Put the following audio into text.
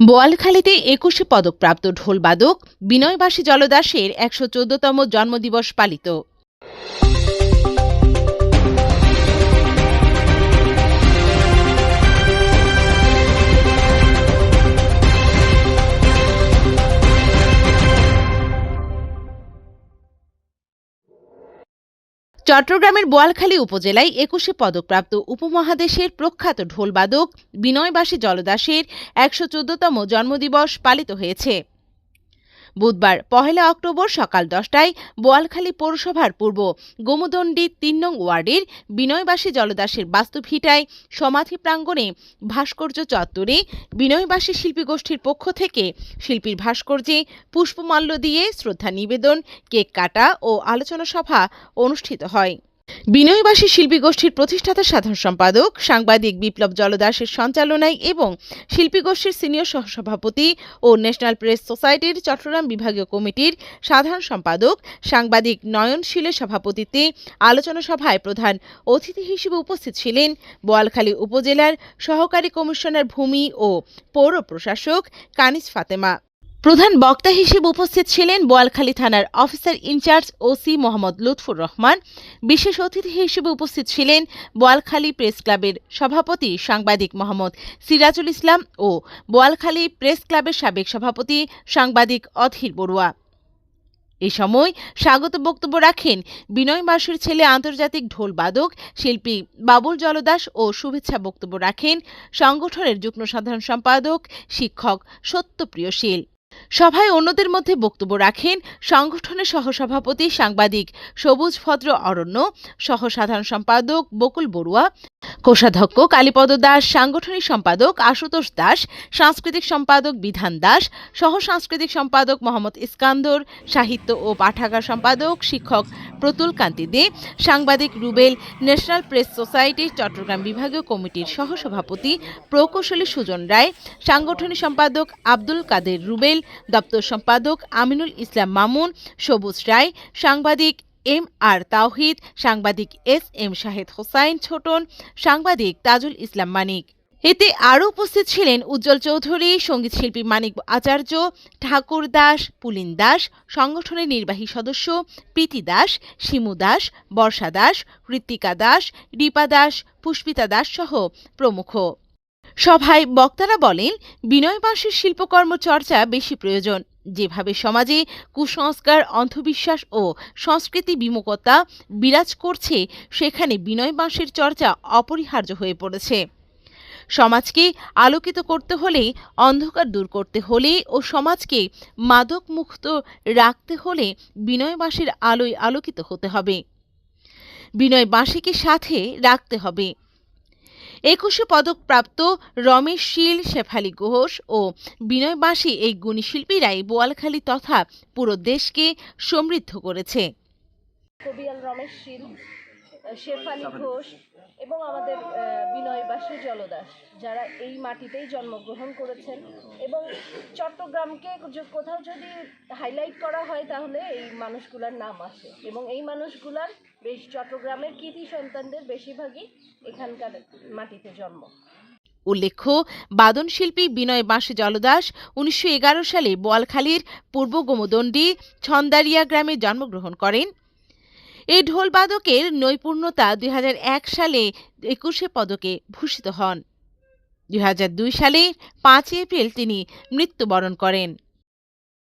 বোয়ালখালীতে একুশে পদকপ্রাপ্ত ঢোলবাদক বিনয়বাসী জলদাসের একশো চোদ্দতম জন্মদিবস পালিত। চট্টগ্রামের বোয়ালখালী উপজেলায় একুশে পদকপ্রাপ্ত উপমহাদেশের প্রখ্যাত ঢোলবাদক বিনয়বাসী জলদাসের একশো চোদ্দতম জন্মদিবস পালিত হয়েছে। বুধবার পহেলা অক্টোবর সকাল দশটায় বোয়ালখালী পৌরসভার পূর্ব গোমদণ্ডী তিন নং ওয়ার্ডের বিনয়বাসী জলদাসের বাস্তুভিটায় সমাধি প্রাঙ্গণে ভাস্কর্য চত্বরে বিনয়বাসী শিল্পী গোষ্ঠীর পক্ষ থেকে শিল্পীর ভাস্কর্যে পুষ্পমাল্য দিয়ে শ্রদ্ধা নিবেদন, কেক কাটা ও আলোচনা সভা অনুষ্ঠিত হয়। বিনয়বাসী শিল্পী গোষ্ঠীর প্রতিষ্ঠাতা সাধারণ সম্পাদক, সাংবাদিক বিপ্লব জলদাসের সঞ্চালনায় এবং শিল্পী গোষ্ঠীর সিনিয়র সহসভাপতি ও ন্যাশনাল প্রেস সোসাইটির চট্টগ্রাম বিভাগীয় কমিটির সাধারণ সম্পাদক, সাংবাদিক নয়নশীলের সভাপতিত্বে আলোচনা সভায় প্রধান অতিথি হিসেবে উপস্থিত ছিলেন বোয়ালখালী উপজেলার সহকারী কমিশনার ভূমি ও পৌর প্রশাসক কানিস ফাতেমা। প্রধান বক্তা হিসেবে উপস্থিত ছিলেন বোয়ালখালী থানার officer in-charge OC Mohammad Lutfur Rahman. বিশেষ অতিথি হিসেবে উপস্থিত ছিলেন বোয়ালখালী প্রেস ক্লাবের সভাপতি সাংবাদিক মোহাম্মদ সিরাজুল ইসলাম ও বোয়ালখালী প্রেস ক্লাবের সাবেক সভাপতি সাংবাদিক অধীর বড়ুয়া। এ সময় স্বাগত বক্তব্য রাখেন বিনয় বাসুর ছেলে, আন্তর্জাতিক ঢোলবাদক শিল্পী বাবুল জলদাস ও শুভেচ্ছা বক্তব্য রাখেন সংগঠনের যুগ্ম সাধারণ সম্পাদক শিক্ষক সত্যপ্রিয় শীল সভায় অন্যদের মধ্যে বক্তব্য রাখেন সংগঠনের সহসভাপতি সাংবাদিক সবুজ ভদ্র অরণ্য, সহসাধারণ সম্পাদক বকুল বড়ুয়া কোষাধ্যক্ষ কালীপদ দাস, সাংগঠনিক সম্পাদক আশুতোষ দাস, সাংস্কৃতিক সম্পাদক বিধান দাস, সহ সাংস্কৃতিক সম্পাদক মোহাম্মদ ইস্কান্দর, সাহিত্য ও পাঠাগার সম্পাদক শিক্ষক প্রতুল কান্তি দে, সাংবাদিক Rubel, national press society, Chattogram বিভাগীয় কমিটির সহসভাপতি প্রকৌশলী সুজন রায়, সাংগঠনিক সম্পাদক আব্দুল কাদের রুবেল, দপ্তর সম্পাদক আমিনুল ইসলাম মামুন, সবুজ রায়, সাংবাদিক এম আর তাওহিদ, সাংবাদিক এস এম শাহেদ হোসাইন ছোটন, সাংবাদিক তাজুল ইসলাম মানিক। এতে আরও উপস্থিত ছিলেন উজ্জ্বল চৌধুরী, সংগীত শিল্পী মানিক আচার্য, ঠাকুর দাস, পুলিন দাস, সংগঠনের নির্বাহী সদস্য প্রীতি দাস, শিমু দাস, বর্ষা দাস ঋত্বিকা দাস রিপা দাস, পুষ্পিতা দাস সহ প্রমুখ। সভায় বক্তারা বলেন বিনয়বাসীর শিল্পকর্ম চর্চা বেশি প্রয়োজন। যেভাবে সমাজে কুসংস্কার, অন্ধবিশ্বাস ও সংস্কৃতি বিমুখতা বিরাজ করছে, সেখানে বিনয় বাঁশের চর্চা অপরিহার্য হয়ে পড়েছে। সমাজকে আলোকিত করতে হলে, অন্ধকার দূর করতে হলে ও সমাজকে মাদক মুক্ত রাখতে হলে বিনয় বাঁশের আলোয় আলোকিত হতে হবে। বিনয় বাঁশিকে সাথে রাখতে হবে। একুশে পদকপ্রাপ্ত রমেশ শীল, শেফালি ঘোষ ও বিনয় বাসী এই গুণী শিল্পীরাই বোয়ালখালী তথা পুরো দেশকে সমৃদ্ধ করেছে। কবিয়াল রমেশ শীল, শেফালি ঘোষ এবং আমাদের আহ, জলদাস যারা এই মাটিতেই জন্মগ্রহণ করেছেন। এবং চট্টগ্রামকে কোথাও যদি হাইলাইট করা হয় তাহলে এই মানুষগুলার নাম আসে এবং এই মানুষগুলার বেশ চট্টগ্রামের কৃতি সন্তানদের বেশিরভাগই এখানকার মাটিতে জন্ম। উল্লেখ্য বাদন শিল্পী বিনয় বাঁশি জলদাস উনিশশো এগারো সালে বোয়ালখালীর পূর্ব গোমদণ্ডী ছন্দারিয়া গ্রামে জন্মগ্রহণ করেন। এই ঢোলবাদকের নৈপুণ্যতা দুই হাজার এক সালে একুশে পদকে ভূষিত হন। দুই হাজার দুই সালে পাঁচই এপ্রিল তিনি মৃত্যুবরণ করেন।